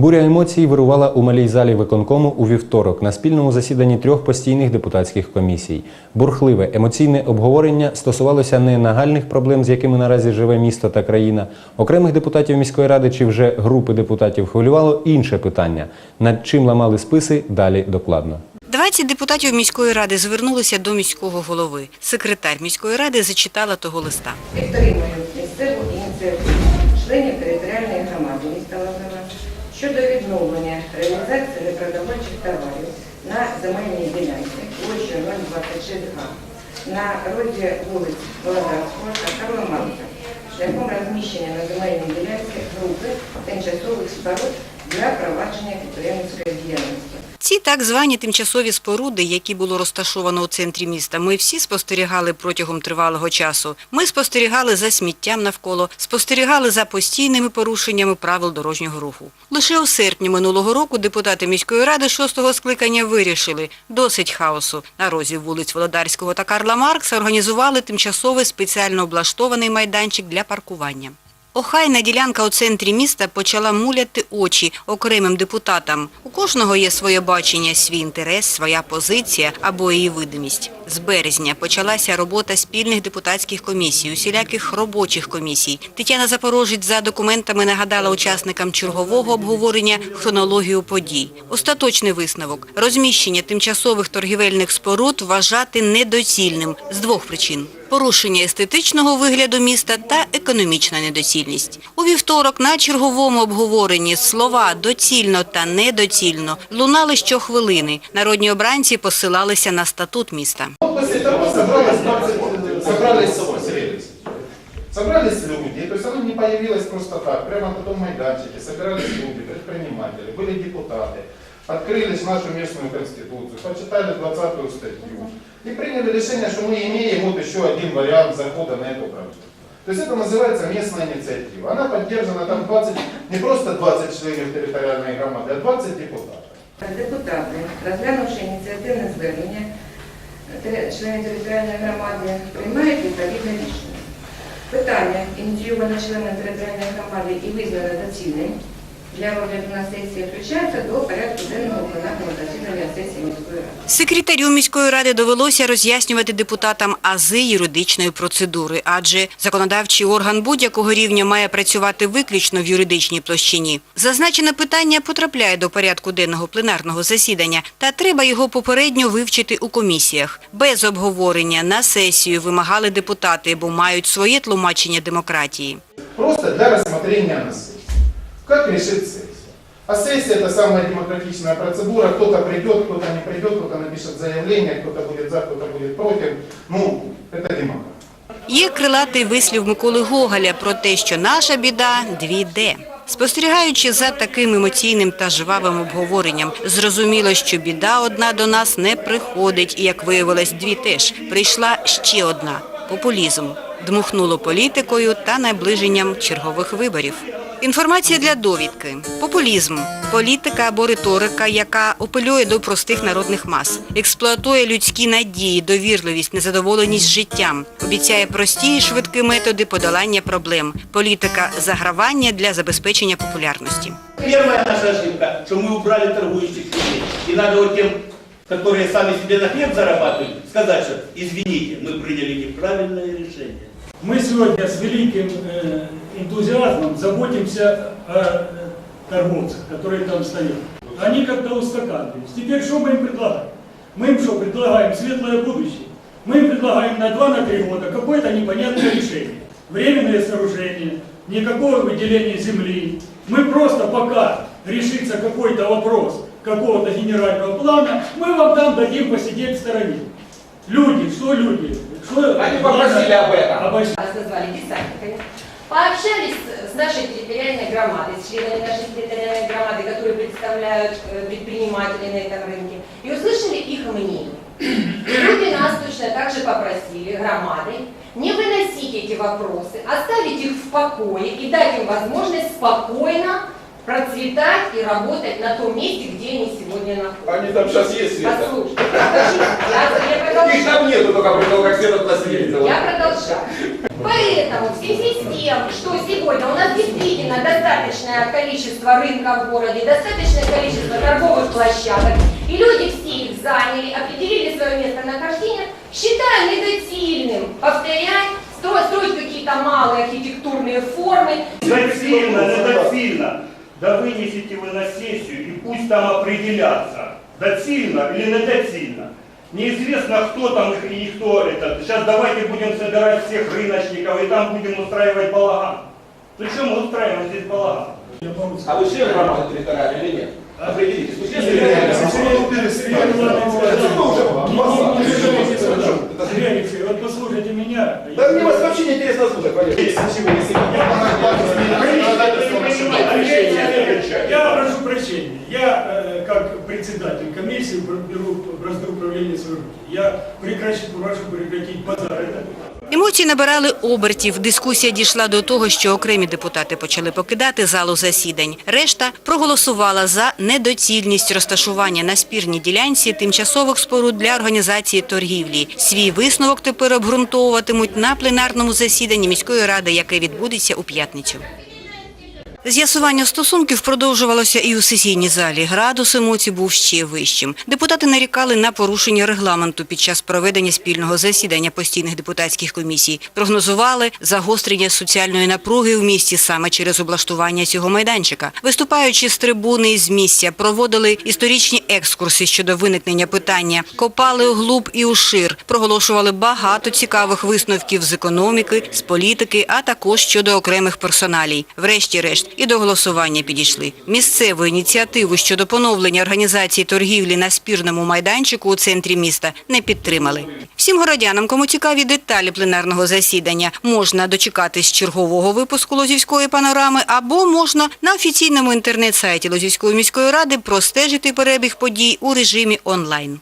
Буря емоцій вирувала у малій залі виконкому у вівторок на спільному засіданні трьох постійних депутатських комісій. Бурхливе емоційне обговорення стосувалося не нагальних проблем, з якими наразі живе місто та країна, окремих депутатів міської ради чи вже групи депутатів хвилювало інше питання, над чим ламали списи далі докладно. 20 депутатів міської ради звернулися до міського голови. Секретар міської ради зачитала того листа. Підтримую місцеву ініціативу щодо відновлення реалізації непродовольчих товарів на земельній ділянці площею 026 га на роді вулиць Володарського та Карла Марка шляхом розміщення на земельній ділянці групи тимчасових споруд для провадження підприємницької діяльності. Ці так звані тимчасові споруди, які було розташовано у центрі міста, ми всі спостерігали протягом тривалого часу. Ми спостерігали за сміттям навколо, спостерігали за постійними порушеннями правил дорожнього руху. Лише у серпні минулого року депутати міської ради шостого скликання вирішили досить хаосу. На розі вулиць Володарського та Карла Маркса організували тимчасовий спеціально облаштований майданчик для паркування. Охайна ділянка у центрі міста почала муляти очі окремим депутатам. У кожного є своє бачення, свій інтерес, своя позиція або її видимість. З березня почалася робота спільних депутатських комісій, усіляких робочих комісій. Тетяна Запорожець за документами нагадала учасникам чергового обговорення хронологію подій. Остаточний висновок – розміщення тимчасових торгівельних споруд вважати недоцільним з двох причин порушення естетичного вигляду міста та економічна недоцільність. У вівторок на черговому обговоренні слова «доцільно» та «недоцільно» лунали щохвилини. Народні обранці посилалися на статут міста. Вот После того собралось 20, собрались люди, то есть оно не появилось просто так, прямо на том майданчике, собирались люди, предприниматели, были депутаты, открылись нашу местную конституцию, почитали 20 статью и приняли решение, что мы имеем вот еще один вариант захода на эту проблему. То есть это называется местная инициатива. Она поддержана там 20, не просто 20 членов территориальной громады, а 20 депутатов. Депутати, розглянувши ініціативне звернення, тери- члени територіальної громади приймають відповідне рішення. Питання, ініційоване членом територіальної громади і визнане доцільним для розгляду на сесії, включається до порядку денного пленарного засідання сесії міської ради. Секретарю міської ради довелося роз'яснювати депутатам ази юридичної процедури, адже законодавчий орган будь-якого рівня має працювати виключно в юридичній площині. Зазначене питання потрапляє до порядку денного пленарного засідання, та треба його попередньо вивчити у комісіях. Без обговорення на сесію вимагали депутати, бо мають своє тлумачення демократії. Просто для рассмотрения на сессии. Как решит сессия? А сессия это самая демократичная процедура. Кто-то придет, кто-то не придет, кто-то напишет заявление, кто-то будет за, кто-то будет против. Ну, это демократия. Є крилатий вислів Миколи Гоголя про те, що наша біда дві де. Спостерігаючи за таким емоційним та жвавим обговоренням, зрозуміло, що біда одна до нас не приходить, і як виявилось, дві теж. Прийшла ще одна популізм. Дмухнуло політикою та наближенням чергових виборів. Інформація для довідки. Популізм політика або риторика, яка апелює до простих народних мас, експлуатує людські надії, довірливість, незадоволеність життям, обіцяє прості і швидкі методи подолання проблем, політика загравання для забезпечення популярності. Первая наша ошибка, что мы убрали торгующих людей. И надо вот тем, которые сами себе на хлеб зарабатывают, сказать, что извините, мы приняли неправильное решение. Мы сегодня с великим э, энтузиазмом заботимся о э, торговцах, которые там стоят. Они как-то устаканились. Теперь что мы им предлагаем? Мы им что, предлагаем светлое будущее? Мы им предлагаем на 2-3 года какое-то непонятное решение. Временное сооружение, никакого выделения земли. Мы просто пока решится какой-то вопрос какого-то генерального плана, мы вам там дадим посидеть в стороне. Люди, что люди? Они попросили об этом. Нас назвали десантниками, пообщались с нашей территориальной громадой, с членами нашей территориальной громады, которые представляют э, предпринимателей на этом рынке, и услышали их мнение. Люди нас точно так же попросили громадой не выносить эти вопросы, оставить их в покое и дать им возможность спокойно процветать и работать на том месте, где они сегодня находятся. Они там сейчас есть, Света. Послушайте, покажите. я, я Их продолжаю. там нету, только при том, как Света туда съездила. Я продолжаю. Поэтому в связи с тем, что сегодня у нас действительно достаточное количество рынка в городе, достаточное количество торговых площадок, и люди все их заняли, определили свое местонахождение, считаю недоцільным повторять, строить, строить какие-то малые архитектурные формы, Доцільно, недоцільно. Да вынесите вы на сессию и пусть там определятся, доцільно или недоцільно. Неизвестно, кто там их и кто это. Сейчас давайте будем собирать всех рыночников и там будем устраивать балаган. Причем мы устраиваем здесь балаган? Я могу А вы член громады территориальной или нет? Определитесь. Я, э, как председатель комиссии, беру бразды управления в свои руки. Я прекращу, прошу прекратить базар. Это Емоції набирали обертів. Дискусія дійшла до того, що окремі депутати почали покидати залу засідань. Решта проголосувала за недоцільність розташування на спірній ділянці тимчасових споруд для організації торгівлі. Свій висновок тепер обґрунтовуватимуть на пленарному засіданні міської ради, яке відбудеться у п'ятницю. З'ясування стосунків продовжувалося і у сесійній залі. Градус емоцій був ще вищим. Депутати нарікали на порушення регламенту під час проведення спільного засідання постійних депутатських комісій. Прогнозували загострення соціальної напруги в місті саме через облаштування цього майданчика. Виступаючи з трибуни і з місця, проводили історичні екскурси щодо виникнення питання, копали углуб і ушир, проголошували багато цікавих висновків з економіки, з політики, а також щодо окремих персоналій. Врешті-решт і до голосування підійшли. Місцеву ініціативу щодо поновлення організації торгівлі на спірному майданчику у центрі міста не підтримали. Всім городянам, кому цікаві деталі пленарного засідання, можна дочекатись чергового випуску Лозівської панорами або можна на офіційному інтернет-сайті Лозівської міської ради простежити перебіг подій у режимі онлайн.